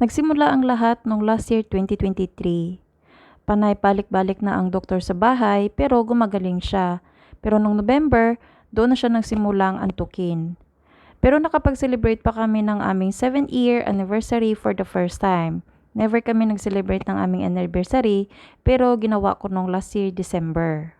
Nagsimula ang lahat noong last year 2023. Panay balik-balik na ang doktor sa bahay pero gumagaling siya. Pero noong November, doon na siya nagsimulang antukin. Pero nakapag-celebrate pa kami ng aming 7th year anniversary for the first time. Never kami nag-celebrate ng aming anniversary pero ginawa ko noong last year December.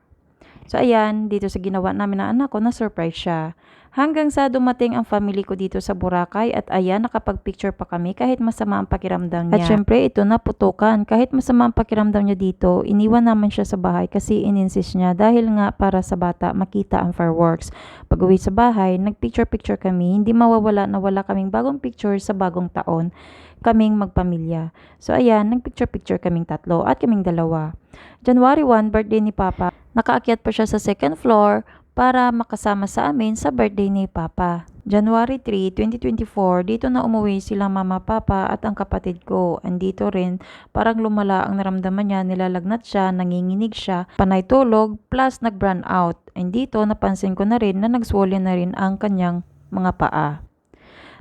So ayan, dito sa ginawa namin ng anak ko, na-surprise siya. Hanggang sa dumating ang family ko dito sa Boracay at ayan, nakapag-picture pa kami kahit masama ang pakiramdam niya. At syempre, ito na putukan. Kahit masama ang pakiramdam niya dito, iniwan naman siya sa bahay kasi ininsist niya dahil nga para sa bata makita ang fireworks. Pag uwi sa bahay, nag-picture-picture kami. Hindi mawawala na wala kaming bagong picture sa bagong taon. Kaming magpamilya. So ayan, nag-picture-picture kaming tatlo at kaming dalawa. January 1, birthday ni Papa. Nakaakyat pa siya sa second floor para makasama sa amin sa birthday ni Papa. January 3, 2024, dito na umuwi sila mama, papa at ang kapatid ko. Andito rin, parang lumala ang naramdaman niya, nilalagnat siya, nanginginig siya, panay tulog, plus nag-burn out. Andito, napansin ko na rin na nagswollen na rin ang kanyang mga paa.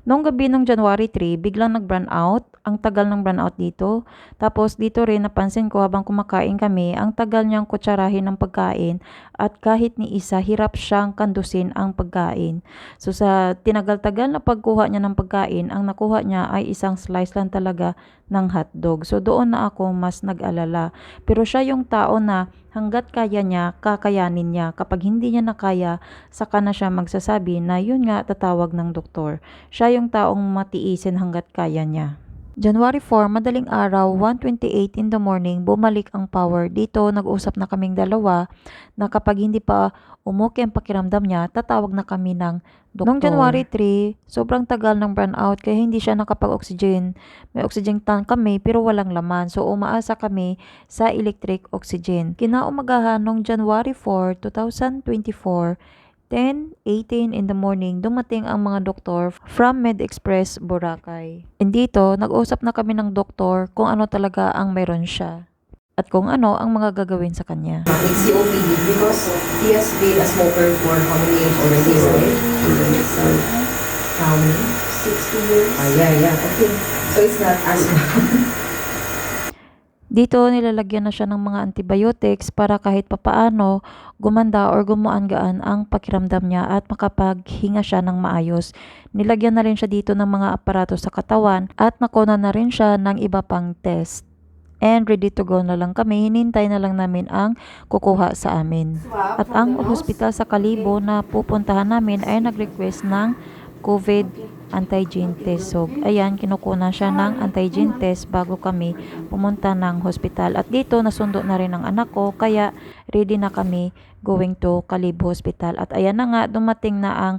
Noong gabi ng January 3, biglang nag-burn out. Ang tagal ng burn out dito. Tapos dito rin napansin ko habang kumakain kami, ang tagal niyang kutsarahin ng pagkain at kahit ni isa, hirap siyang kandusin ang pagkain. So sa tinagal-tagal na pagkuha niya ng pagkain, ang nakuha niya ay isang slice lang talaga ng hotdog. So doon na ako mas nag-alala. Pero siya yung tao na hanggat kaya niya, kakayanin niya. Kapag hindi niya nakaya, saka na siya magsasabi na yun nga tatawag ng doktor. Siya yung taong matiisin hanggat kaya niya. January 4, madaling araw, 1.28 in the morning, bumalik ang power. Dito, nag-usap na kaming dalawa na kapag hindi pa umuki ang pakiramdam niya, tatawag na kami ng doktor. Noong January 3, sobrang tagal ng burnout kaya hindi siya nakapag-oxygen. May oxygen tank kami pero walang laman. So, umaasa kami sa electric oxygen. Kinaumagahan noong January 4, 2024, 10.18 in the morning, dumating ang mga doktor from MedExpress Boracay. And dito, nag-usap na kami ng doktor kung ano talaga ang meron siya at kung ano ang mga gagawin sa kanya. It's COPD because he has been a smoker for how many years already? How many? 60 years? Ah, yeah, yeah. Okay. So it's not asthma. Dito, nilalagyan na siya ng mga antibiotics para kahit papaano gumanda or gumaan-gaan ang pakiramdam niya at makapaghinga siya ng maayos. Nilagyan na rin siya dito ng mga aparato sa katawan at nakuna na rin siya ng iba pang test. And ready to go na lang kami, hinintay na lang namin ang kukuha sa amin. At ang hospital sa Kalibo na pupuntahan namin ay nag-request ng COVID antigen test. So, ayan, kinukuna siya ng antigen test bago kami pumunta ng hospital. At dito, nasundo na rin ang anak ko, kaya ready na kami going to Kalibo Hospital. At ayan na nga, dumating na ang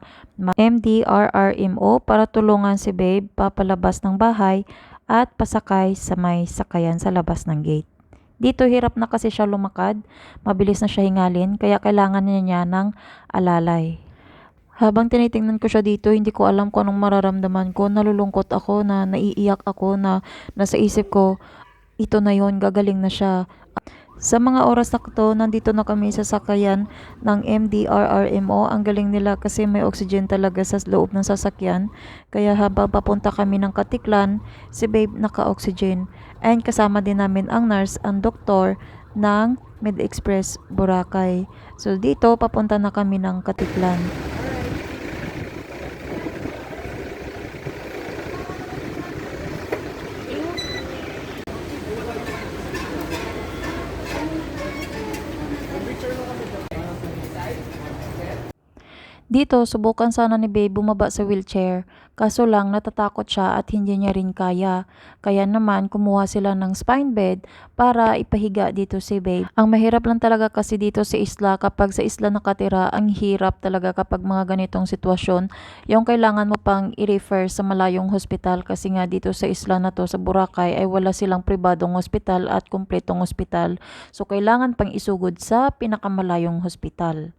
MDRRMO para tulungan si Babe papalabas ng bahay at pasakay sa may sakayan sa labas ng gate. Dito hirap na kasi siya lumakad, mabilis na siya hingalin, kaya kailangan niya niya ng alalay. Habang tinitingnan ko siya dito, hindi ko alam kung anong mararamdaman ko. Nalulungkot ako na naiiyak ako na nasa isip ko, ito na yon gagaling na siya. Sa mga oras na to, nandito na kami sa sakayan ng MDRRMO. Ang galing nila kasi may oxygen talaga sa loob ng sasakyan. Kaya habang papunta kami ng Katiklan, si Babe naka-oxygen. And kasama din namin ang nurse, ang doktor ng MedExpress Boracay. So dito, papunta na kami ng Katiklan. Dito, subukan sana ni Babe bumaba sa wheelchair. Kaso lang, natatakot siya at hindi niya rin kaya. Kaya naman, kumuha sila ng spine bed para ipahiga dito si Babe. Ang mahirap lang talaga kasi dito sa isla, kapag sa isla nakatira, ang hirap talaga kapag mga ganitong sitwasyon. Yung kailangan mo pang i-refer sa malayong hospital kasi nga dito sa isla na to, sa Boracay, ay wala silang pribadong hospital at kumpletong hospital. So, kailangan pang isugod sa pinakamalayong hospital.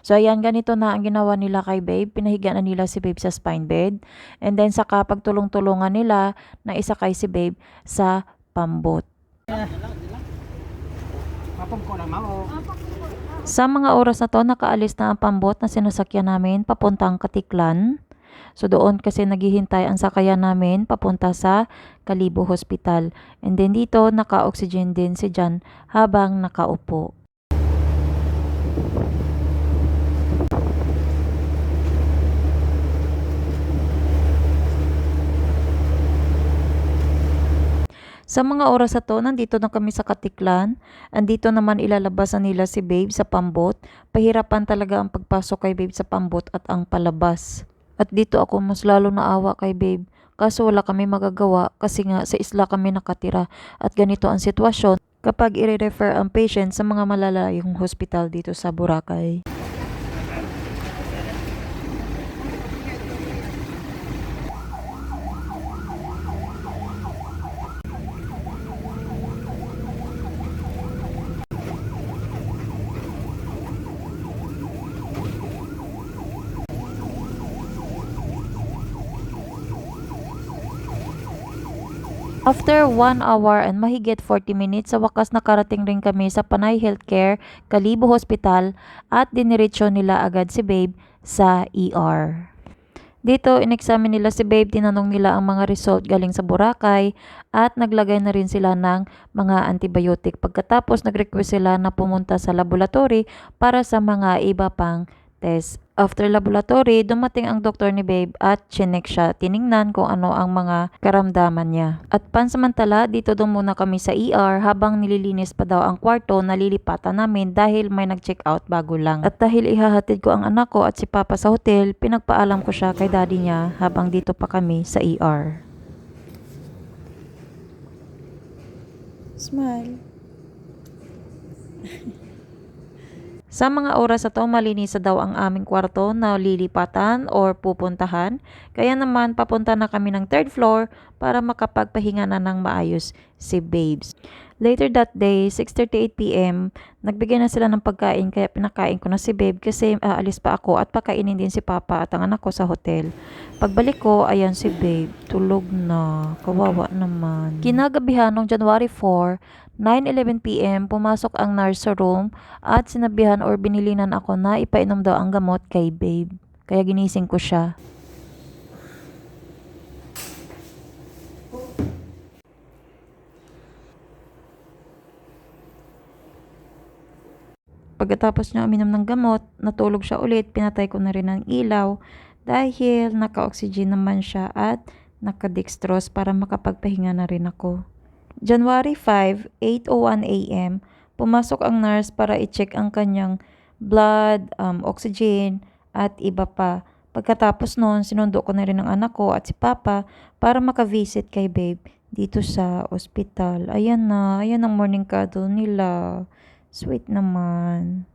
So, ayan, ganito na ang ginawa nila kay Babe. Pinahiga na nila si Babe sa spine bed. And then, saka pagtulong-tulungan nila na isakay si Babe sa pambot. Sa mga oras na to, nakaalis na ang pambot na sinasakyan namin papuntang Katiklan. So doon kasi naghihintay ang sakayan namin papunta sa Kalibo Hospital. And then dito naka-oxygen din si Jan habang nakaupo. Sa mga oras na to, nandito na kami sa Katiklan. Andito naman ilalabasan nila si Babe sa pambot. Pahirapan talaga ang pagpasok kay Babe sa pambot at ang palabas. At dito ako mas lalo naawa kay Babe. Kaso wala kami magagawa kasi nga sa isla kami nakatira. At ganito ang sitwasyon kapag i-refer ang patient sa mga malalayong hospital dito sa Boracay. After 1 hour and mahigit 40 minutes, sa wakas nakarating rin kami sa Panay Healthcare, Kalibo Hospital at diniretso nila agad si Babe sa ER. Dito, inexamine nila si Babe, tinanong nila ang mga result galing sa Boracay at naglagay na rin sila ng mga antibiotic. Pagkatapos, nag-request sila na pumunta sa laboratory para sa mga iba pang test. After laboratory, dumating ang doktor ni Babe at chinek siya. Tiningnan kung ano ang mga karamdaman niya. At pansamantala, dito daw muna kami sa ER habang nililinis pa daw ang kwarto na lilipatan namin dahil may nag-check out bago lang. At dahil ihahatid ko ang anak ko at si Papa sa hotel, pinagpaalam ko siya kay daddy niya habang dito pa kami sa ER. Smile. Sa mga oras na to, malinis daw ang aming kwarto na lilipatan or pupuntahan. Kaya naman, papunta na kami ng third floor para makapagpahinga na ng maayos si Babes. Later that day, 6.38pm, nagbigay na sila ng pagkain kaya pinakain ko na si Babe kasi aalis pa ako at pakainin din si Papa at ang anak ko sa hotel. Pagbalik ko, ayan si Babe, tulog na, kawawa naman. Kinagabihan ng January 4, 9.11pm, pumasok ang nurse sa room at sinabihan or binilinan ako na ipainom daw ang gamot kay Babe. Kaya ginising ko siya. Pagkatapos niya uminom ng gamot, natulog siya ulit, pinatay ko na rin ang ilaw dahil naka-oxygen naman siya at naka-dextrose para makapagpahinga na rin ako. January 5, 8.01 a.m., pumasok ang nurse para i-check ang kanyang blood, um, oxygen, at iba pa. Pagkatapos noon, sinundo ko na rin ang anak ko at si Papa para makavisit kay Babe dito sa ospital. Ayan na, ayan ang morning cuddle nila. Sweet naman.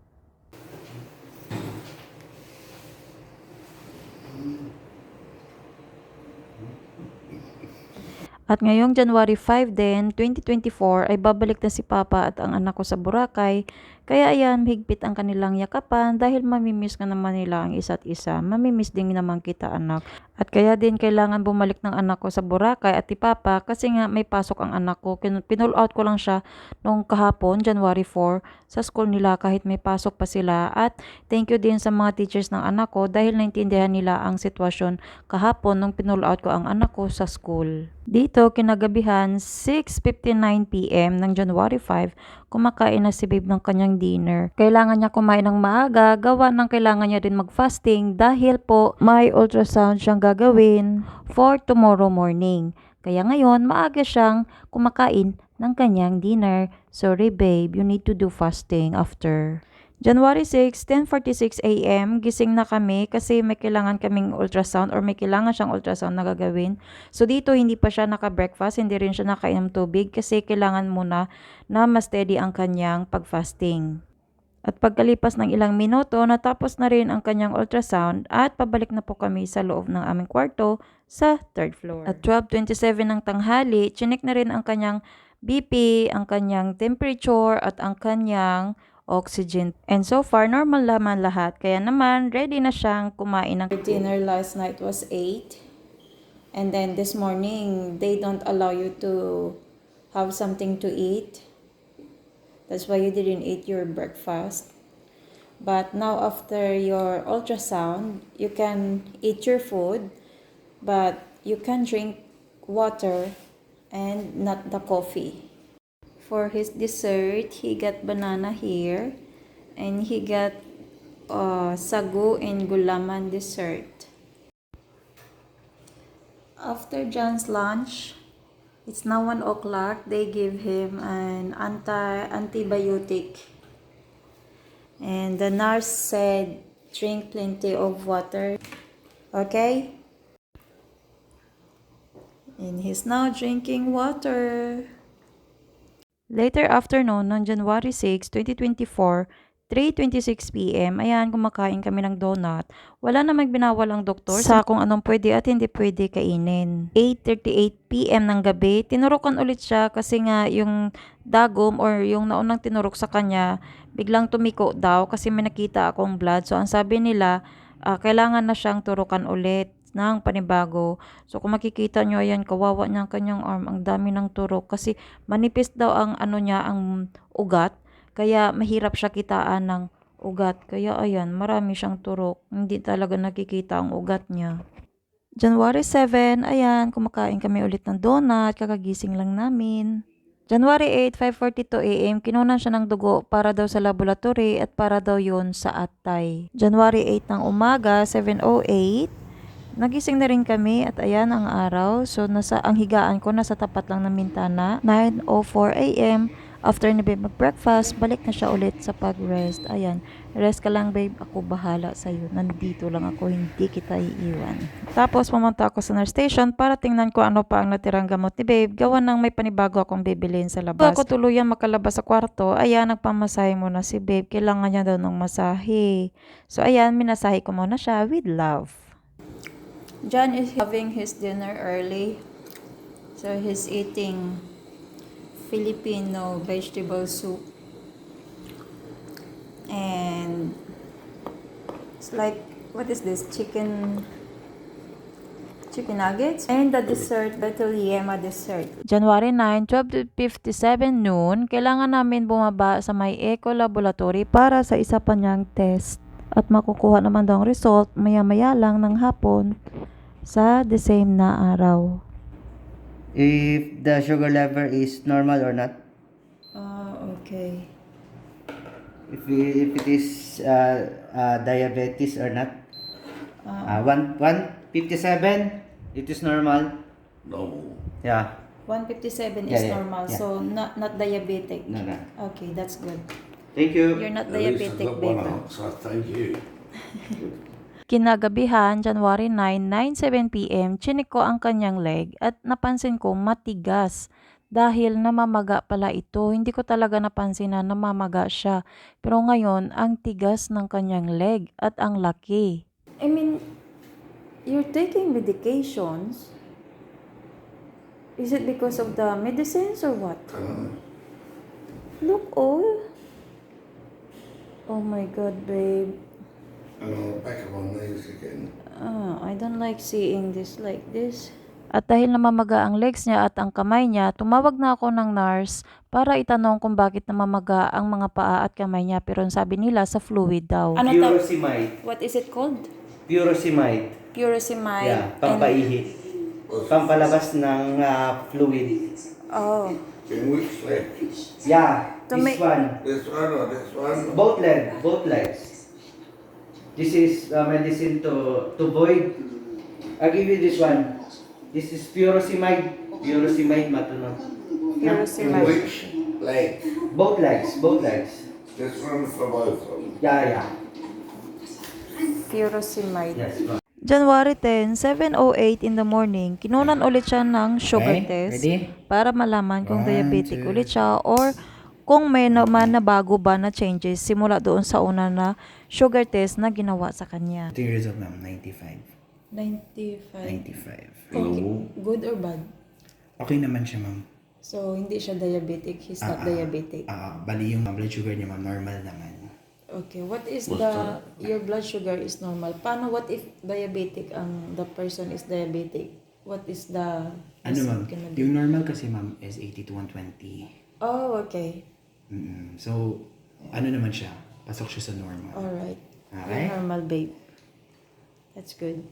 At ngayong January 5 din, 2024, ay babalik na si Papa at ang anak ko sa Boracay. Kaya ayan, higpit ang kanilang yakapan dahil mamimiss ka naman nila ang isa't isa. Mamimiss din naman kita anak. At kaya din kailangan bumalik ng anak ko sa Boracay at Papa kasi nga may pasok ang anak ko. Pinull out ko lang siya nung kahapon, January 4, sa school nila kahit may pasok pa sila. At thank you din sa mga teachers ng anak ko dahil naintindihan nila ang sitwasyon kahapon nung pinull out ko ang anak ko sa school. Dito, kinagabihan, 6.59pm ng January 5, kumakain na si Babe ng kanyang dinner. Kailangan niya kumain ng maaga, gawa ng kailangan niya din mag-fasting dahil po may ultrasound siyang gagawin for tomorrow morning. Kaya ngayon, maaga siyang kumakain ng kanyang dinner. Sorry babe, you need to do fasting after. January 6, 10.46 a.m., gising na kami kasi may kailangan kaming ultrasound or may kailangan siyang ultrasound na gagawin. So dito hindi pa siya naka-breakfast, hindi rin siya nakainom tubig kasi kailangan muna na mas steady ang kanyang pag-fasting. At pagkalipas ng ilang minuto, natapos na rin ang kanyang ultrasound at pabalik na po kami sa loob ng aming kwarto sa third floor. At 12.27 ng tanghali, chinek na rin ang kanyang BP, ang kanyang temperature at ang kanyang oxygen. And so far, normal naman lahat. Kaya naman, ready na siyang kumain ng dinner last night was 8 and then this morning they don't allow you to have something to eat that's why you didn't eat your breakfast but now after your ultrasound you can eat your food but you can drink water and not the coffee. For his dessert, he got banana here and he got uh, sagu and gulaman dessert. After John's lunch, it's now 1 o'clock. They give him an anti antibiotic. And the nurse said, drink plenty of water. Okay? And he's now drinking water. Later afternoon, noong January 6, 2024, 3.26pm, ayan, kumakain kami ng donut. Wala namang binawal ang doktor sa kung anong pwede at hindi pwede kainin. 8.38pm ng gabi, tinurukan ulit siya kasi nga yung dagom or yung naunang tinurok sa kanya, biglang tumiko daw kasi may nakita akong blood. So, ang sabi nila, ah, kailangan na siyang turukan ulit ng panibago. So, kung makikita nyo, ayan, kawawa niya ang kanyang arm. Ang dami ng turok kasi manipis daw ang ano niya, ang ugat. Kaya mahirap siya kitaan ng ugat. Kaya ayan, marami siyang turok. Hindi talaga nakikita ang ugat niya. January 7, ayan, kumakain kami ulit ng donut. Kakagising lang namin. January 8, 5.42 a.m., kinunan siya ng dugo para daw sa laboratory at para daw yun sa atay. January 8 ng umaga, 7.08, Nagising na rin kami at ayan ang araw. So nasa ang higaan ko nasa tapat lang ng bintana. 9:04 AM after ni babe mag-breakfast, balik na siya ulit sa pag-rest. Ayan, rest ka lang babe, ako bahala sa iyo. Nandito lang ako, hindi kita iiwan. Tapos pumunta ako sa nurse station para tingnan ko ano pa ang natirang gamot ni babe. Gawa ng may panibago akong bibilin sa labas. Ako tuluyan makalabas sa kwarto, ayan, nagpamasahe muna si babe. Kailangan niya daw ng masahe. So ayan, minasahe ko muna siya with love. John is having his dinner early. So he's eating Filipino vegetable soup. And it's like what is this? Chicken chicken nuggets and the dessert, little yema dessert. January 9, 12.57 noon, kailangan namin bumaba sa may eco laboratory para sa isa pa niyang test. At makukuha naman daw ang result maya-maya lang ng hapon sa the same na araw. If the sugar level is normal or not. Ah, okay. If, if it is uh, uh, diabetes or not. Uh, one, 157, it is normal. normal. Yeah. 157 is Yeah, yeah, normal, yeah. so not not diabetic. No, no. Okay, that's good. Thank you. You're not diabetic, one baby. answer, thank you. Kinagabihan, January 9, 9.07pm, chinik ko ang kanyang leg at napansin ko matigas. Dahil namamaga pala ito, hindi ko talaga napansin na namamaga siya. Pero ngayon, ang tigas ng kanyang leg at ang laki. I mean, you're taking medications. Is it because of the medicines or what? Look, oh. Oh my god, babe. The back of my knees again. Ah, I don't like seeing this like this. At dahil namamaga ang legs niya at ang kamay niya, tumawag na ako ng nurse para itanong kung bakit namamaga ang mga paa at kamay niya. Pero ang sabi nila sa fluid daw. Ano to? Furosemide. What is it called? Furosemide. Furosemide. Yeah, and- pampaihi. Pampalabas ng uh, fluid. Oh. In which leg? Yeah, To this make- one. This one or this one? Both leg, both legs. This is uh, medicine to to void. I'll give you this one. This is furosemide. Furosemide matunog. In Furosemide. which leg? Both legs, both legs. This one for both of them. Yeah, yeah. Furosemide. Yes. ma'am. January 10, 7.08 in the morning, kinunan ulit siya ng sugar Okay, test ready? para malaman kung One, diabetic two. ulit siya or kung may naman na bago ba na changes simula doon sa una na sugar test na ginawa sa kanya. Ito yung result, ma'am. 95. 95. 95. Okay. Good or bad? Okay naman siya, ma'am. So, hindi siya diabetic. He's not Ah, ah. diabetic. Ah, bali yung blood sugar niya, ma'am. Normal naman. Okay, what is the your blood sugar is normal? Paano what if diabetic ang the person is diabetic? What is the Ano, ma'am? gonna be? Yung normal kasi, ma'am, is 80 to 120. Oh, okay. Mm-mm. So, ano naman siya? Pasok siya sa normal. All right. Okay? You're normal, babe. That's good.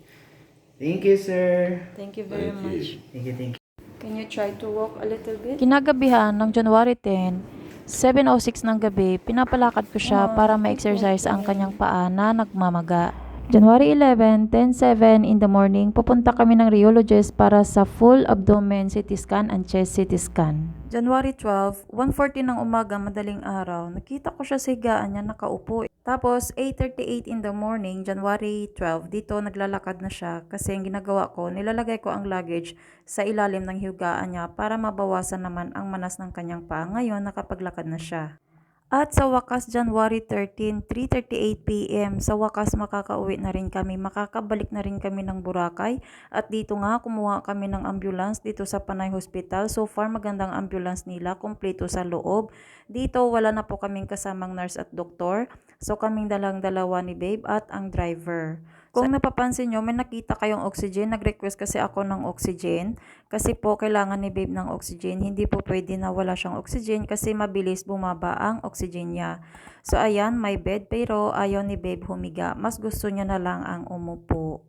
Thank you, sir. Thank you very Thank you. much. Thank you, thank you. Can you try to walk a little bit? Kinagabihan ng January 10, 7.06 ng gabi, pinapalakad ko siya para ma-exercise ang kanyang paa na nagmamaga. January 11, 10.07 in the morning, pupunta kami ng rheologist para sa full abdomen CT scan and chest CT scan. January 12, 1.40 ng umaga, madaling araw, nakita ko siya sa higaan niya nakaupo. Tapos, 8.38 in the morning, January 12, dito naglalakad na siya kasi ang ginagawa ko, nilalagay ko ang luggage sa ilalim ng higaan niya para mabawasan naman ang manas ng kanyang paa. Ngayon, nakapaglakad na siya. At sa wakas, January 13, 3.38pm, sa wakas makakauwi na rin kami, makakabalik na rin kami ng Boracay. At dito nga, kumuha kami ng ambulance dito sa Panay Hospital. So far, magandang ambulance nila, kumpleto sa loob. Dito, wala na po kaming kasamang nurse at doktor. So kaming dalang dalawa ni Babe at ang driver. Kung napapansin nyo, may nakita kayong oxygen. Nag-request kasi ako ng oxygen. Kasi po, kailangan ni Babe ng oxygen. Hindi po pwede na wala siyang oxygen kasi mabilis bumaba ang oxygen niya. So, ayan, may bed pero ayaw ni Babe humiga. Mas gusto niya na lang ang umupo.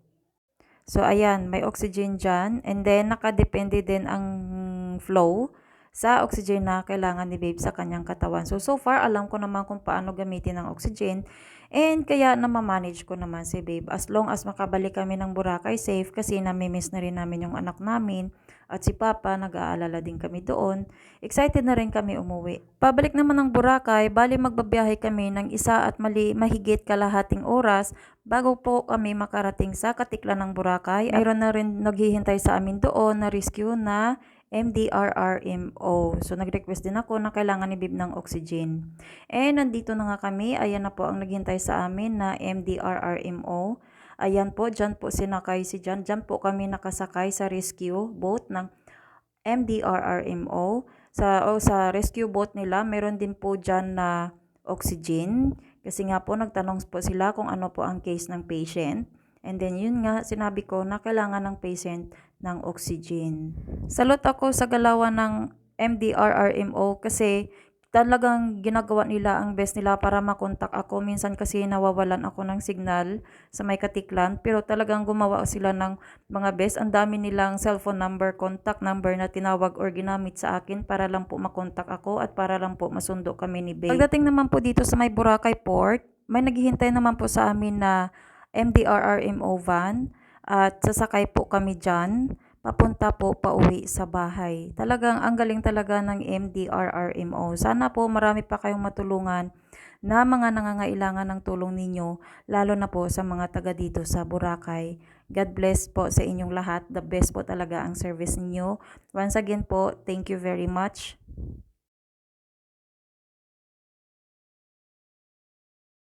So, ayan, may oxygen dyan. And then, nakadepende din ang flow sa oxygen na kailangan ni Babe sa kanyang katawan. So, so far, alam ko naman kung paano gamitin ang oxygen. And kaya namamanage ko naman si Babe. As long as makabalik kami ng Boracay safe kasi namimiss na rin namin yung anak namin. At si Papa, nag-aalala din kami doon. Excited na rin kami umuwi. Pabalik naman ng Boracay, bali magbabiyahe kami ng isa at mali mahigit kalahating oras bago po kami makarating sa Katiklan ng Boracay. Mayroon na rin naghihintay sa amin doon na rescue na MDRRMO. So, nag-request din ako na kailangan ni Bib ng oxygen. And nandito na nga kami. Ayan na po ang naghintay sa amin na MDRRMO. Ayan po, dyan po sinakay si Jan. Dyan po kami nakasakay sa rescue boat ng MDRRMO. Sa, o, sa rescue boat nila, meron din po dyan na oxygen. Kasi nga po, nagtanong po sila kung ano po ang case ng patient. And then yun nga, sinabi ko na kailangan ng patient ng oxygen. Salot ako sa galawan ng MDRRMO kasi talagang ginagawa nila ang best nila para makontak ako. Minsan kasi nawawalan ako ng signal sa may katiklan pero talagang gumawa sila ng mga best. Ang dami nilang cellphone number, contact number na tinawag or ginamit sa akin para lang po makontak ako at para lang po masundo kami ni Babe. Pagdating naman po dito sa may Boracay Port, may naghihintay naman po sa amin na MDRRMO van at sasakay po kami dyan papunta po pauwi sa bahay. Talagang ang galing talaga ng MDRRMO. Sana po marami pa kayong matulungan na mga nangangailangan ng tulong ninyo, lalo na po sa mga taga dito sa Boracay. God bless po sa inyong lahat. The best po talaga ang service ninyo. Once again po, thank you very much.